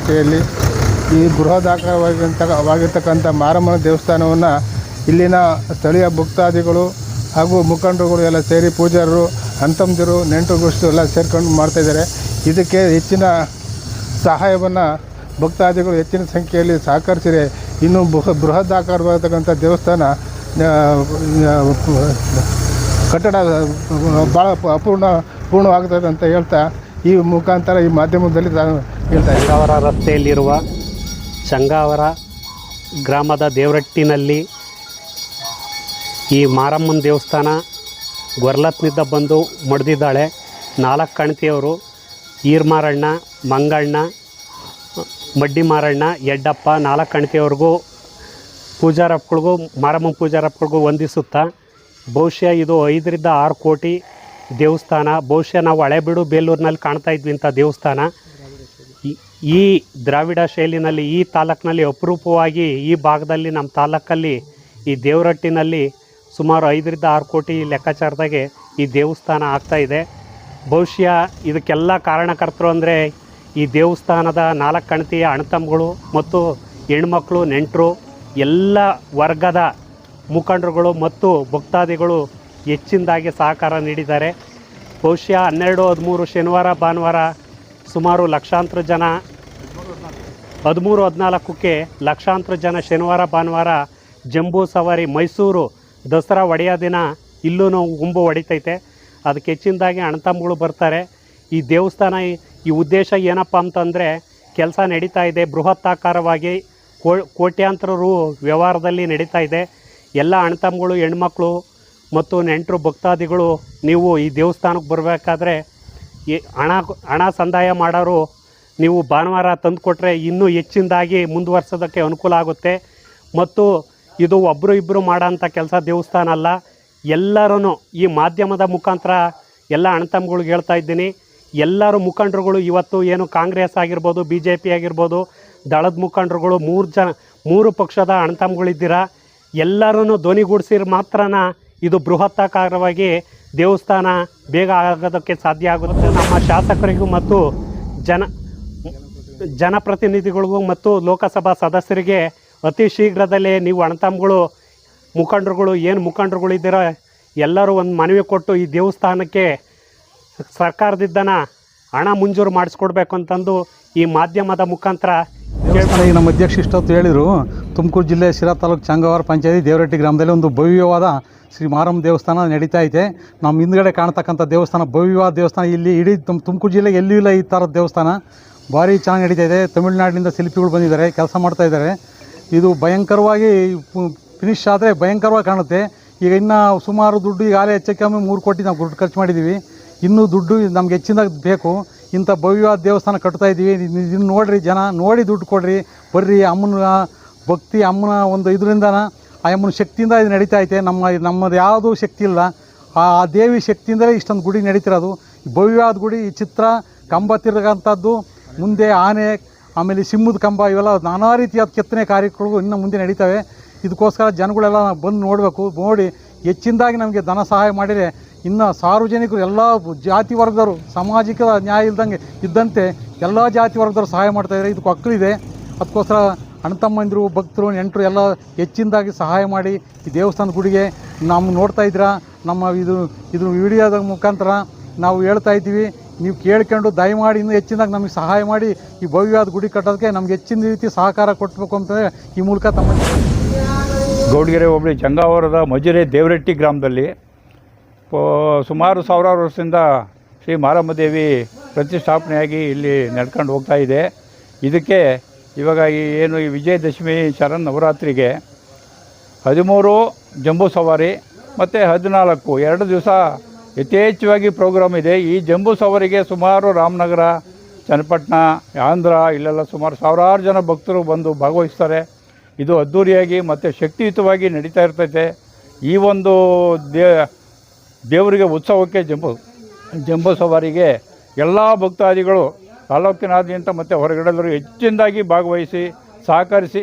ದೇವರಟ್ಟಿಯಲ್ಲಿ ಈ ಬೃಹದಾಕಾರವಾಗಿರ್ತಕ್ಕಂಥ ವಾಗಿರ್ತಕ್ಕಂಥ ಮಾರಮ್ಮನ ದೇವಸ್ಥಾನವನ್ನು ಇಲ್ಲಿನ ಸ್ಥಳೀಯ ಭಕ್ತಾದಿಗಳು ಹಾಗೂ ಮುಖಂಡರುಗಳು ಎಲ್ಲ ಸೇರಿ ಪೂಜಾರರು ಅಂತಂದಿರು ನೆಂಟರುಗೋಷ್ಠಿ ಎಲ್ಲ ಸೇರ್ಕೊಂಡು ಮಾಡ್ತಾಯಿದ್ದಾರೆ ಇದಕ್ಕೆ ಹೆಚ್ಚಿನ ಸಹಾಯವನ್ನು ಭಕ್ತಾದಿಗಳು ಹೆಚ್ಚಿನ ಸಂಖ್ಯೆಯಲ್ಲಿ ಸಹಕರಿಸಿದರೆ ಇನ್ನೂ ಬೃಹ ಬೃಹದಾಕಾರವಾಗಿರ್ತಕ್ಕಂಥ ದೇವಸ್ಥಾನ ಕಟ್ಟಡ ಭಾಳ ಅಪೂರ್ಣ ಪೂರ್ಣವಾಗ್ತದೆ ಅಂತ ಹೇಳ್ತಾ ಈ ಮುಖಾಂತರ ಈ ಮಾಧ್ಯಮದಲ್ಲಿ ನಾನು ಹೇಳ್ತಾ ಇದ್ದೀನಿ ರಸ್ತೆಯಲ್ಲಿರುವ ಚಂಗಾವರ ಗ್ರಾಮದ ದೇವರಟ್ಟಿನಲ್ಲಿ ಈ ಮಾರಮ್ಮನ ದೇವಸ್ಥಾನ ಗೊರ್ಲತ್ನಿಂದ ಬಂದು ಮಡ್ದಿದ್ದಾಳೆ. ನಾಲ್ಕು ಕಣ್ತಿಯವರು, ಈರ್ಮಾರಣ್ಣ ಮಂಗಣ್ಣ ಮಡ್ಡಿ ಮಾರಣ್ಣ ಯಡ್ಡಪ್ಪ ನಾಲ್ಕು ಕಣ್ತಿಯವ್ರಿಗೂ ಪೂಜಾರಪ್ಪಗಳಿಗೂ, ಮಾರಮ್ಮನ ಪೂಜಾರಪ್ಪಗಳಿಗೂ ವಂದಿಸುತ್ತಾ, ಬಹುಶಃ ಇದು ಐದರಿಂದ ಆರು ಕೋಟಿ ದೇವಸ್ಥಾನ, ಬಹುಶಃ ನಾವು ಹಳೆಬೀಡು ಬೇಲೂರಿನಲ್ಲಿ ಕಾಣ್ತಾ ಇದ್ವಿ ಇಂಥ ದೇವಸ್ಥಾನ. ಈ- ದ್ರಾವಿಡ ಶೈಲಿನಲ್ಲಿ, ಈ ತಾಲೂಕಿನಲ್ಲಿ ಅಪರೂಪವಾಗಿ ಈ ಭಾಗದಲ್ಲಿ ನಮ್ಮ ತಾಲೂಕಲ್ಲಿ ಈ ದೇವರಟ್ಟಿನಲ್ಲಿ ಸುಮಾರು ಐದರಿಂದ ಆರು ಕೋಟಿ ಲೆಕ್ಕಾಚಾರದಾಗೆ ಈ ದೇವಸ್ಥಾನ ಆಗ್ತಾ ಇದೆ. ಬಹುಶಃ ಇದಕ್ಕೆಲ್ಲ ಕಾರಣಕರ್ತರು ಅಂದರೆ ಈ ದೇವಸ್ಥಾನದ ನಾಲ್ಕು ಕಣತಿಯ ಅಣತಮ್ಗಳು ಮತ್ತು ಹೆಣ್ಮಕ್ಳು, ನೆಂಟರು, ಎಲ್ಲ ವರ್ಗದ ಮುಖಂಡರುಗಳು ಮತ್ತು ಭಕ್ತಾದಿಗಳು ಹೆಚ್ಚಿನದಾಗಿ ಸಹಕಾರ ನೀಡಿದ್ದಾರೆ. ಬಹುಶಃ ಹನ್ನೆರಡು, ಹದಿಮೂರು ಶನಿವಾರ, ಭಾನುವಾರ ಸುಮಾರು ಲಕ್ಷಾಂತರ ಜನ, ಹದಿಮೂರು, ಹದಿನಾಲ್ಕಕ್ಕೆ ಲಕ್ಷಾಂತರ ಜನ ಶನಿವಾರ, ಭಾನುವಾರ ಜಂಬೂ ಸವಾರಿ ಮೈಸೂರು ದಸರಾ ಒಡೆಯ ದಿನ ಇಲ್ಲೂ ಗುಂಬು ಹೊಡಿತೈತೆ. ಅದಕ್ಕೆ ಹೆಚ್ಚಿನದಾಗಿ ಅಣ್ಣತಮ್ಮಗಳು ಬರ್ತಾರೆ. ಈ ದೇವಸ್ಥಾನ, ಈ- ಉದ್ದೇಶ ಏನಪ್ಪ ಅಂತಂದರೆ ಕೆಲಸ ನಡೀತಾ ಇದೆ. ಬೃಹತ್ತಾಕಾರವಾಗಿ ಕೋಟ್ಯಾಂತರ ರು ವ್ಯವಹಾರದಲ್ಲಿ ನಡೀತಾ ಇದೆ. ಎಲ್ಲ ಅಣ್ಣತಮ್ಮಗಳು ಹೆಣ್ಮಕ್ಳು ಮತ್ತು ನೆಂಟರು ಭಕ್ತಾದಿಗಳು ನೀವು ಈ ದೇವಸ್ಥಾನಕ್ಕೆ ಬರಬೇಕಾದ್ರೆ ಈ ಹಣ ಹಣ ಸಂದಾಯ ಮಾಡೋರು ನೀವು ಭಾನುವಾರ ತಂದುಕೊಟ್ರೆ ಇನ್ನೂ ಹೆಚ್ಚಿನದಾಗಿ ಮುಂದುವರ್ಸೋದಕ್ಕೆ ಅನುಕೂಲ ಆಗುತ್ತೆ. ಮತ್ತು ಇದು ಒಬ್ಬರು ಇಬ್ಬರು ಮಾಡೋಂಥ ಕೆಲಸ ದೇವಸ್ಥಾನ ಅಲ್ಲ. ಎಲ್ಲರೂ ಈ ಮಾಧ್ಯಮದ ಮುಖಾಂತರ ಎಲ್ಲ ಅಣ್ಣತಮ್ಮಗಳಿಗೆ ಹೇಳ್ತಾ ಇದ್ದೀನಿ. ಎಲ್ಲರೂ ಮುಖಂಡರುಗಳು ಇವತ್ತು ಏನು ಕಾಂಗ್ರೆಸ್ ಆಗಿರ್ಬೋದು ಬಿ ಜೆ ಪಿ ಆಗಿರ್ಬೋದು, ದಳದ ಮುಖಂಡರುಗಳು ಮೂರು ಜನ, ಮೂರು ಪಕ್ಷದ ಅಣತಮ್ಗಳಿದ್ದೀರಾ ಎಲ್ಲರೂ ಧ್ವನಿಗೂಡಿಸಿರ್ ಮಾತ್ರನ ಇದು ಬೃಹತ್ತಾಕಾರವಾಗಿ ದೇವಸ್ಥಾನ ಬೇಗ ಆಗೋದಕ್ಕೆ ಸಾಧ್ಯ ಆಗುತ್ತೆ. ನಮ್ಮ ಶಾಸಕರಿಗೂ ಮತ್ತು ಜನ, ಜನಪ್ರತಿನಿಧಿಗಳಿಗೂ ಮತ್ತು ಲೋಕಸಭಾ ಸದಸ್ಯರಿಗೆ ಅತಿ ಶೀಘ್ರದಲ್ಲೇ ನೀವು ಅಣತಾಮ್ಗಳು ಮುಖಂಡರುಗಳು, ಏನು ಮುಖಂಡರುಗಳಿದ್ದೀರೋ ಎಲ್ಲರೂ ಒಂದು ಮನವಿ ಕೊಟ್ಟು ಈ ದೇವಸ್ಥಾನಕ್ಕೆ ಸರ್ಕಾರದಿದ್ದನ ಹಣ ಮಂಜೂರು ಮಾಡಿಸ್ಕೊಡ್ಬೇಕು ಅಂತಂದು ಈ ಮಾಧ್ಯಮದ ಮುಖಾಂತರ ಈಗ ನಮ್ಮ ಅಧ್ಯಕ್ಷ ಇಷ್ಟೊತ್ತು ಹೇಳಿದರು, ತುಮಕೂರು ಜಿಲ್ಲೆ ಶಿರಾ ತಾಲೂಕು ಚಂಗವಾರ ಪಂಚಾಯತಿ ದೇವರಟ್ಟಿ ಗ್ರಾಮದಲ್ಲಿ ಒಂದು ಭವ್ಯವಾದ ಶ್ರೀ ಮಾರಮ್ಮ ದೇವಸ್ಥಾನ ನಡೀತಾ ಐತೆ. ನಮ್ಮ ಹಿಂದ್ಗಡೆ ಕಾಣ್ತಕ್ಕಂಥ ದೇವಸ್ಥಾನ, ಭವ್ಯವಾದ ದೇವಸ್ಥಾನ, ಇಲ್ಲಿ ಇಡೀ ತುಮ್, ತುಮಕೂರು ಜಿಲ್ಲೆಗೆ ಎಲ್ಲೂ ಇಲ್ಲ ಈ ಥರದ ದೇವಸ್ಥಾನ. ಭಾರಿ ಚೆನ್ನಾಗಿ ನಡೀತಾ ಇದೆ. ತಮಿಳುನಾಡಿನಿಂದ ಶಿಲ್ಪಿಗಳು ಬಂದಿದ್ದಾರೆ, ಕೆಲಸ ಮಾಡ್ತಾ ಇದ್ದಾರೆ. ಇದು ಭಯಂಕರವಾಗಿ ಫಿನಿಶ್ ಆದರೆ ಭಯಂಕರವಾಗಿ ಕಾಣುತ್ತೆ. ಈಗ ಇನ್ನು ಸುಮಾರು ದುಡ್ಡು ಈಗ ಹೆಚ್ಚು ಹೆಚ್ಚಕ್ಕೆ ಮೂರು ಕೋಟಿ ನಾವು ದುಡ್ಡು ಖರ್ಚು ಮಾಡಿದ್ದೀವಿ. ಇನ್ನೂ ದುಡ್ಡು ನಮ್ಗೆ ಹೆಚ್ಚಿನ ಬೇಕು. ಇಂಥ ಭವ್ಯವಾದ ದೇವಸ್ಥಾನ ಕಟ್ತಾ ಇದ್ದೀವಿ. ಇದನ್ನು ನೋಡಿರಿ ಜನ, ನೋಡಿ ದುಡ್ಡು ಕೊಡ್ರಿ. ಬರ್ರಿ, ಅಮ್ಮನ ಭಕ್ತಿ, ಅಮ್ಮನ ಒಂದು ಇದರಿಂದ ಆ ಅಮ್ಮನ ಶಕ್ತಿಯಿಂದ ಇದು ನಡೀತಾ ಐತೆ. ನಮ್ಮ ನಮ್ಮದು ಯಾವುದೂ ಶಕ್ತಿ ಇಲ್ಲ. ಆ ದೇವಿ ಶಕ್ತಿಯಿಂದಲೇ ಇಷ್ಟೊಂದು ಗುಡಿ ನಡೀತಿರೋದು. ಭವ್ಯವಾದ ಗುಡಿ, ಈ ಚಿತ್ರ, ಕಂಬ ತಿರ್ಗಂಥದ್ದು ಮುಂದೆ ಆನೆ, ಆಮೇಲೆ ಸಿಂಹದ ಕಂಬ, ಇವೆಲ್ಲ ನಾನಾ ರೀತಿಯಾದ ಕೆತ್ತನೆ ಕಾರ್ಯಗಳು ಇನ್ನು ಮುಂದೆ ನಡೀತವೆ. ಇದಕ್ಕೋಸ್ಕರ ಜನಗಳೆಲ್ಲ ಬಂದು ನೋಡಬೇಕು. ನೋಡಿ, ಹೆಚ್ಚಿನದಾಗಿ ನಮಗೆ ಧನ ಸಹಾಯ ಮಾಡಿದರೆ ಇನ್ನು ಸಾರ್ವಜನಿಕರು ಎಲ್ಲ ಜಾತಿ ವರ್ಗದವರು ಸಾಮಾಜಿಕ ನ್ಯಾಯ ಇಲ್ದಂಗೆ ಇದ್ದಂತೆ ಎಲ್ಲ ಜಾತಿ ವರ್ಗದವರು ಸಹಾಯ ಮಾಡ್ತಾಯಿದ್ದಾರೆ ಇದಕ್ಕೆ ಮಕ್ಕಳಿದೆ ಅದಕ್ಕೋಸ್ಕರ ಅಣ್ಣತಮ್ಮಂದಿರು ಭಕ್ತರು, ನೆಂಟರು ಎಲ್ಲ ಹೆಚ್ಚಿನದಾಗಿ ಸಹಾಯ ಮಾಡಿ ಈ ದೇವಸ್ಥಾನದ ಗುಡಿಗೆ. ನಾವು ನೋಡ್ತಾ ಇದ್ದೀರಾ, ನಮ್ಮ ಇದು ಇದು ವಿಡಿಯೋದ ಮುಖಾಂತರ ನಾವು ಹೇಳ್ತಾ ಇದ್ದೀವಿ. ನೀವು ಕೇಳ್ಕೊಂಡು ದಯಮಾಡಿ ಇನ್ನೂ ಹೆಚ್ಚಿನದಾಗಿ ನಮಗೆ ಸಹಾಯ ಮಾಡಿ ಈ ಭವ್ಯವಾದ ಗುಡಿ ಕಟ್ಟೋದಕ್ಕೆ ನಮ್ಗೆ ಹೆಚ್ಚಿನ ರೀತಿ ಸಹಕಾರ ಕೊಡಬೇಕು ಅಂತಂದರೆ ಈ ಮೂಲಕ ತಮ್ಮ ಗೌಡಗೆರೆ ಹೋಬಳಿ ಚಂಗಾವರದ ಮಜುರೆ ದೇವರೆಟ್ಟಿ ಗ್ರಾಮದಲ್ಲಿ ಸುಮಾರು ಸಾವಿರಾರು ವರ್ಷದಿಂದ ಶ್ರೀ ಮಾರಮ್ಮ ದೇವಿ ಪ್ರತಿಷ್ಠಾಪನೆಯಾಗಿ ಇಲ್ಲಿ ನಡ್ಕೊಂಡು ಹೋಗ್ತಾ ಇದೆ. ಇದಕ್ಕೆ ಇವಾಗ ಈ ಏನು ಈ ವಿಜಯದಶಮಿ ಶರಣ್ ನವರಾತ್ರಿಗೆ ಹದಿಮೂರು ಜಂಬೂ ಸವಾರಿ ಮತ್ತು ಹದಿನಾಲ್ಕು, ಎರಡು ದಿವಸ ಯಥೇಚ್ಛವಾಗಿ ಪ್ರೋಗ್ರಾಮ್ ಇದೆ. ಈ ಜಂಬೂ ಸವಾರಿಗೆ ಸುಮಾರು ರಾಮನಗರ, ಚನ್ನಪಟ್ಟಣ, ಆಂಧ್ರ, ಇಲ್ಲೆಲ್ಲ ಸುಮಾರು ಸಾವಿರಾರು ಜನ ಭಕ್ತರು ಬಂದು ಭಾಗವಹಿಸ್ತಾರೆ. ಇದು ಅದ್ಧೂರಿಯಾಗಿ ಮತ್ತು ಶಕ್ತಿಯುತವಾಗಿ ನಡೀತಾ ಇರ್ತೈತೆ. ಈ ಒಂದು ದೇ ದೇವರಿಗೆ ಉತ್ಸವಕ್ಕೆ ಜಂಬೂ ಜಂಬೂ ಸವಾರಿಗೆ ಎಲ್ಲ ಭಕ್ತಾದಿಗಳು ತಾಲೂಕಿನಾದ್ಯಂತ ಮತ್ತು ಹೊರಗಡೆಲ್ಲರೂ ಹೆಚ್ಚಿನದಾಗಿ ಭಾಗವಹಿಸಿ ಸಹಕರಿಸಿ